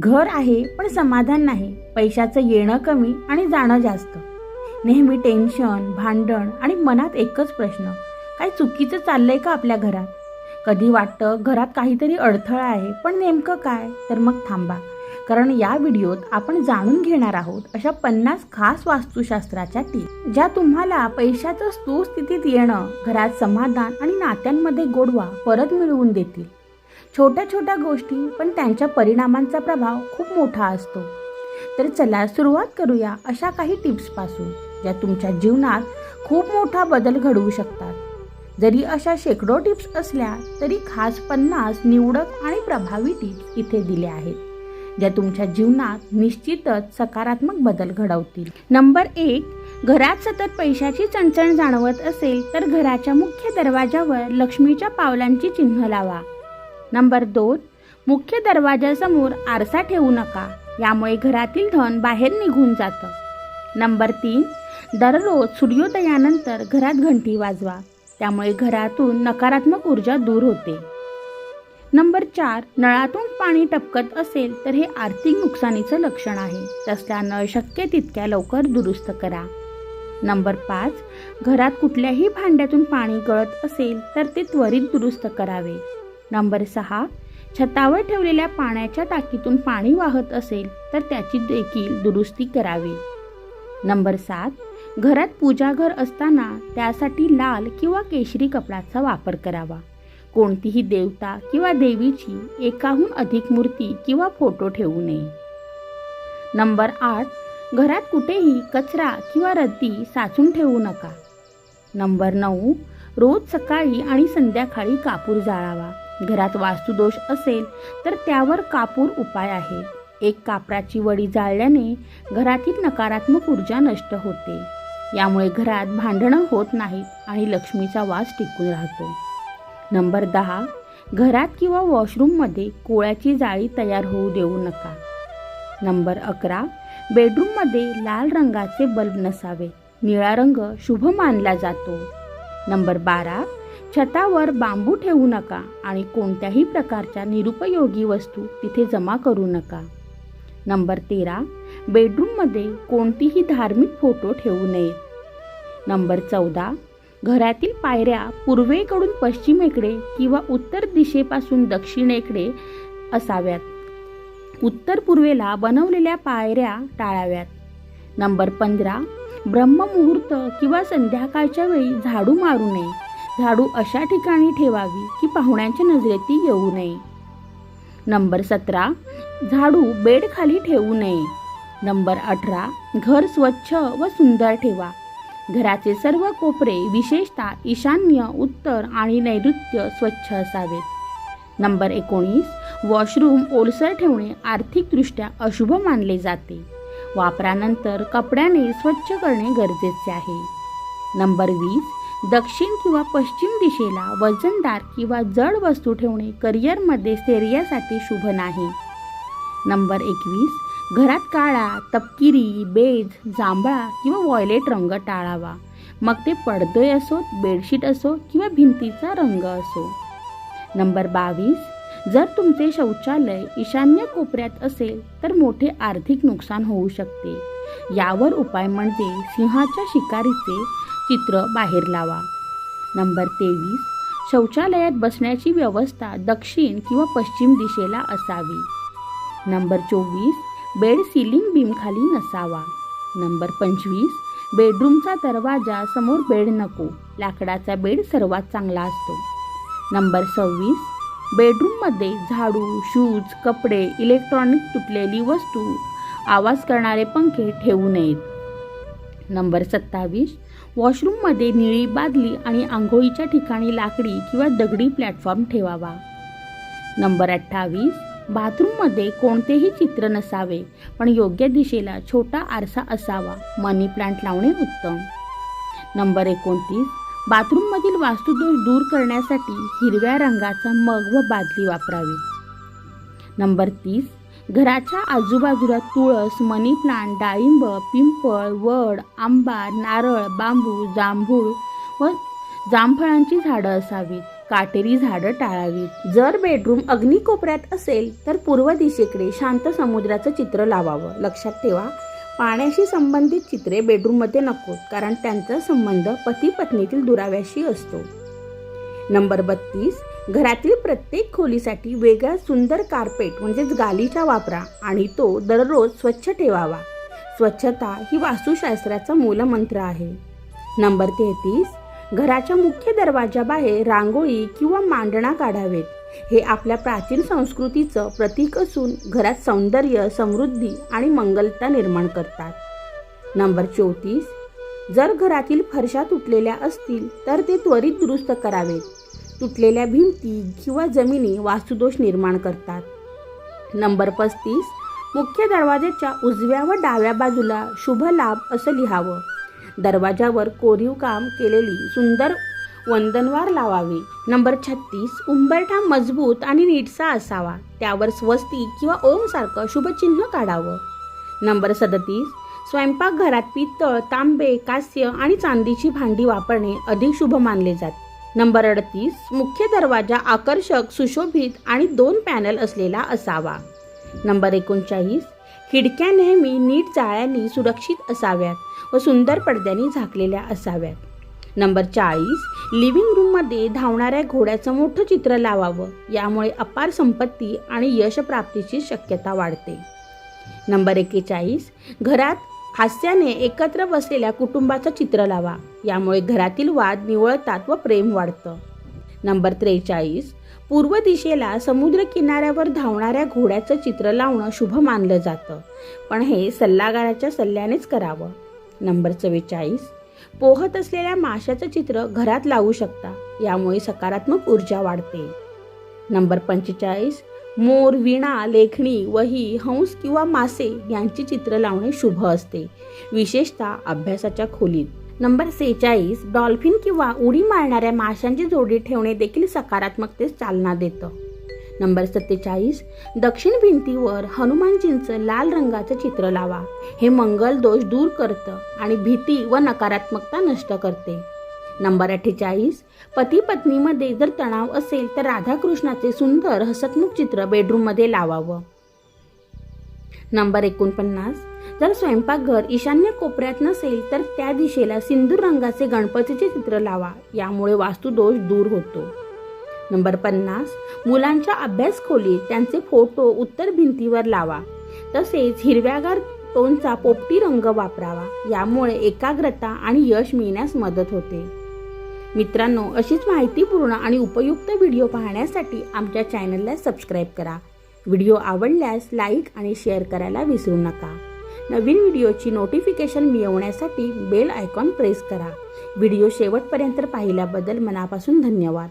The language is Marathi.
घर आहे पण समाधान नाही. पैशाचं येणं कमी आणि जाणं जास्त. नेहमी टेन्शन भांडण आणि मनात एकच प्रश्न. काय चुकीचं चाललंय का आपल्या घरात? कधी वाटतं घरात काहीतरी अडथळा आहे पण नेमकं काय? तर मग थांबा. कारण या व्हिडिओत आपण जाणून घेणार आहोत अशा पन्नास खास वास्तुशास्त्राच्या टीप. ज्या तुम्हाला पैशाचं सुस्थितीत येणं घरात समाधान आणि नात्यांमध्ये गोडवा परत मिळवून देतील. छोट्या छोट्या गोष्टी पण त्यांच्या परिणामांचा प्रभाव खूप मोठा असतो. तर चला सुरुवात करूया अशा काही टिप्सपासून ज्या तुमच्या जीवनात खूप मोठा बदल घडवू शकतात. जरी अशा शेकडो टिप्स असल्या तरी खास पन्नास निवडक आणि प्रभावी टिप्स इथे दिल्या आहेत ज्या तुमच्या जीवनात निश्चितच सकारात्मक बदल घडवतील. नंबर एक घरात सतत पैशाची चणचण जाणवत असेल तर घराच्या मुख्य दरवाजावर लक्ष्मीच्या पावलांची चिन्ह लावा. नंबर दोन मुख्य दरवाजासमोर आरसा ठेवू नका यामुळे घरातील धन बाहेर निघून जातं. नंबर तीन दररोज सूर्योदयानंतर घरात घंटी वाजवा त्यामुळे घरातून नकारात्मक ऊर्जा दूर होते. नंबर चार नळातून पाणी टपकत असेल तर हे आर्थिक नुकसानीचं लक्षण आहे तसला नळ शक्य तितक्या लवकर दुरुस्त करा. नंबर पाच घरात कुठल्याही भांड्यातून पाणी गळत असेल तर ते त्वरित दुरुस्त करावे. नंबर सहा छतावर ठेवलेल्या पाण्याच्या टाकीतून पाणी वाहत असेल तर त्याची देखील दुरुस्ती करावी. नंबर सात घरात पूजाघर असताना त्यासाठी लाल किंवा केशरी कपड्याचा वापर करावा. कोणतीही देवता किंवा देवीची एकाहून अधिक मूर्ती किंवा फोटो ठेवू नये. नंबर आठ घरात कुठेही कचरा किंवा रद्दी साचून ठेवू नका. नंबर नऊ रोज सकाळी आणि संध्याकाळी कापूर जाळावा. घरात वास्तुदोष असेल तर त्यावर कापूर उपाय आहे. एक कापराची वडी जाळल्याने घरातील नकारात्मक ऊर्जा नष्ट होते. यामुळे घरात भांडणं होत नाहीत आणि लक्ष्मीचा वास टिकून राहतो. नंबर दहा घरात किंवा वॉशरूममध्ये कोळ्याची जाळी तयार होऊ देऊ नका. नंबर अकरा बेडरूममध्ये लाल रंगाचे बल्ब नसावे. निळा रंग शुभ मानला जातो. नंबर बारा छतावर बांबू ठेवू नका आणि कोणत्याही प्रकारच्या निरुपयोगी वस्तू तिथे जमा करू नका. नंबर तेरा. बेडरूममध्ये कोणतीही धार्मिक फोटो ठेवू नयेत नंबर चौदा. घरातील पायऱ्या पूर्वेकडून पश्चिमेकडे किंवा उत्तर दिशेपासून दक्षिणेकडे असाव्यात. उत्तर पूर्वेला बनवलेल्या पायऱ्या टाळाव्यात. नंबर पंधरा. ब्रह्ममुहूर्त किंवा संध्याकाळच्या वेळी झाडू मारू नये. झाडू अशा ठिकाणी ठेवावी की पाहुण्यांच्या नजरेती येऊ नये. नंबर सतरा झाडू बेड खाली ठेवू नये. नंबर अठरा घर स्वच्छ व सुंदर ठेवा. घराचे सर्व कोपरे विशेषतः ईशान्य उत्तर आणि नैऋत्य स्वच्छ असावेत. नंबर एकोणीस वॉशरूम ओलसर ठेवणे आर्थिकदृष्ट्या अशुभ मानले जाते. वापरानंतर कपड्याने स्वच्छ करणे गरजेचे आहे. नंबर वीस दक्षिण किंवा पश्चिम दिशेला वजनदार किंवा जड वस्तू ठेवणे करिअरमध्ये स्थैर्यासाठी शुभ नाही. नंबर एकवीस घरात काळा तपकिरी बेज जांभळा किंवा वॉयलेट रंग टाळावा. मग ते पडदे असो बेडशीट असो किंवा भिंतीचा रंग असो. नंबर बावीस जर तुमचे शौचालय ईशान्य कोपऱ्यात असेल तर मोठे आर्थिक नुकसान होऊ शकते. यावर उपाय म्हणजे सिंहाच्या शिकारीचे चित्र बाहेर लावा. नंबर तेवीस. शौचालयात बसण्याची व्यवस्था दक्षिण किंवा पश्चिम दिशेला असावी. नंबर चोवीस. बेड सिलिंग बीमखाली नसावा. नंबर पंचवीस. बेडरूमचा दरवाजा समोर बेड नको लाकडाचा बेड सर्वात चांगला असतो. नंबर सव्वीस. बेडरूममध्ये झाडू शूज कपडे इलेक्ट्रॉनिक तुटलेली वस्तू आवाज करणारे पंखे ठेवू नयेत. नंबर सत्तावीस. वॉशरूममध्ये निळी बादली आणि आंघोळीच्या ठिकाणी लाकडी किंवा दगडी प्लॅटफॉर्म ठेवावा. नंबर अठ्ठावीस. बाथरूममध्ये कोणतेही चित्र नसावे पण योग्य दिशेला छोटा आरसा असावा. मनी प्लांट लावणे उत्तम. नंबर एकोणतीस. बाथरूममधील वास्तुदोष दूर करण्यासाठी हिरव्या रंगाचा मग व बादली वापरावी. नंबर तीस. घराच्या आजूबाजूला तुळस मनी प्लांट डाळिंब पिंपळ वड आंबा नारळ बांबू जांभूळ व जामफळांची झाडं असावीत. काटेरी झाडं टाळावीत. जर बेडरूम अग्नी कोपऱ्यात असेल तर पूर्व दिशेकडे शांत समुद्राचं चित्र लावावं. लक्षात ठेवा पाण्याशी संबंधित चित्रे बेडरूममध्ये नकोत कारण त्यांचा संबंध पती पत्नीतील दुराव्याशी असतो. नंबर बत्तीस घरातील प्रत्येक खोलीसाठी वेगळा सुंदर कार्पेट म्हणजेच गालीचा वापरा आणि तो दररोज स्वच्छ ठेवावा. स्वच्छता ही वास्तुशास्त्राचा मूलमंत्र आहे. नंबर तेहतीस घराच्या मुख्य दरवाजाबाहेर रांगोळी किंवा मांडणा काढावेत. हे आपल्या प्राचीन संस्कृतीचं प्रतीक असून घरात सौंदर्य समृद्धी आणि मंगलता निर्माण करतात. नंबर चौतीस जर घरातील फरशा तुटलेल्या असतील तर ते त्वरित दुरुस्त करावेत. तुटलेल्या भिंती किंवा जमिनी वास्तुदोष निर्माण करतात. नंबर पस्तीस मुख्य दरवाजाच्या उजव्या व डाव्या बाजूला शुभ लाभ असं लिहावं. दरवाजावर कोरीव काम केलेली सुंदर वंदनवार लावावी. नंबर छत्तीस उंबरठा मजबूत आणि नीटसा असावा. त्यावर स्वस्ती किंवा ओम सारखं शुभचिन्ह काढावं. नंबर सदतीस स्वयंपाकघरात पित्तळ तांबे कास्य आणि चांदीची भांडी वापरणे अधिक शुभ मानले जाते. नंबर अडतीस मुख्य दरवाजा आकर्षक सुशोभित आणि दोन पॅनल असलेला असावा. नंबर एकोणचाळीस खिडक्या नेहमी नीट जाळ्यांनी सुरक्षित असाव्यात व सुंदर पडद्यांनी झाकलेल्या असाव्यात. नंबर चाळीस लिव्हिंग रूममध्ये धावणाऱ्या घोड्याचं मोठं चित्र लावावं यामुळे अपार संपत्ती आणि यशप्राप्तीची शक्यता वाढते. नंबर एकेचाळीस घरात हास्याने एकत्र बसलेल्या कुटुंबाचं चित्र लावा. यामुळे घरातील वाद निवळतात व प्रेम वाढतं. नंबर त्रेचाळीस. पूर्व दिशेला समुद्र किनाऱ्यावर धावणाऱ्या घोड्याचं चित्र लावणं शुभ मानलं जातं. पण हे सल्लागाराच्या सल्ल्यानेच करावं. नंबर चव्वेचाळीस. पोहत असलेल्या माशाचं चित्र घरात लावू शकता. यामुळे सकारात्मक ऊर्जा वाढते. नंबर पंचेचाळीस. मोर विणा लेखणी वही हंस किंवा मासे यांची चित्र लावणे शुभ असते. विशेषतः अभ्यासाच्या खोलीत. नंबर सेहेचाळीस डॉल्फिन किंवा उडी मारणाऱ्या माशांची जोडी ठेवणे देखील सकारात्मकतेस चालना देतं. नंबर सत्तेचाळीस दक्षिण भिंतीवर हनुमानजींचं लाल रंगाचं चित्र लावा. हे मंगल दोष दूर करतं आणि भीती व नकारात्मकता नष्ट करते. नंबर अठ्ठेचाळीस. पती पत्नीमध्ये जर तणाव असेल तर राधाकृष्णाचे सुंदर हसतमुख चित्र बेडरूममध्ये लावावं. नंबर एकोणपन्नास. जर स्वयंपाकघर ईशान्य कोपऱ्यात नसेल तर त्या दिशेला सिंदूर रंगाचे गणपतीचे चित्र लावा. यामुळे वास्तुदोष दूर होतो. नंबर पन्नास. मुलांच्या अभ्यास खोलीत त्यांचे फोटो उत्तर भिंतीवर लावा. तसेच हिरव्यागार टोनचा पोपटी रंग वापरावा. यामुळे एकाग्रता आणि यश मिळण्यास मदत होते. मित्रांनो अशीच माहितीपूर्ण आणि उपयुक्त व्हिडिओ पाहण्यासाठी आमच्या चॅनलला सबस्क्राईब करा. व्हिडिओ आवडल्यास लाईक आणि शेअर करायला विसरू नका. नवीन व्हिडिओची नोटिफिकेशन मिळवण्यासाठी बेल आयकॉन प्रेस करा. व्हिडिओ शेवटपर्यंत पाहिल्याबद्दल मनापासून धन्यवाद.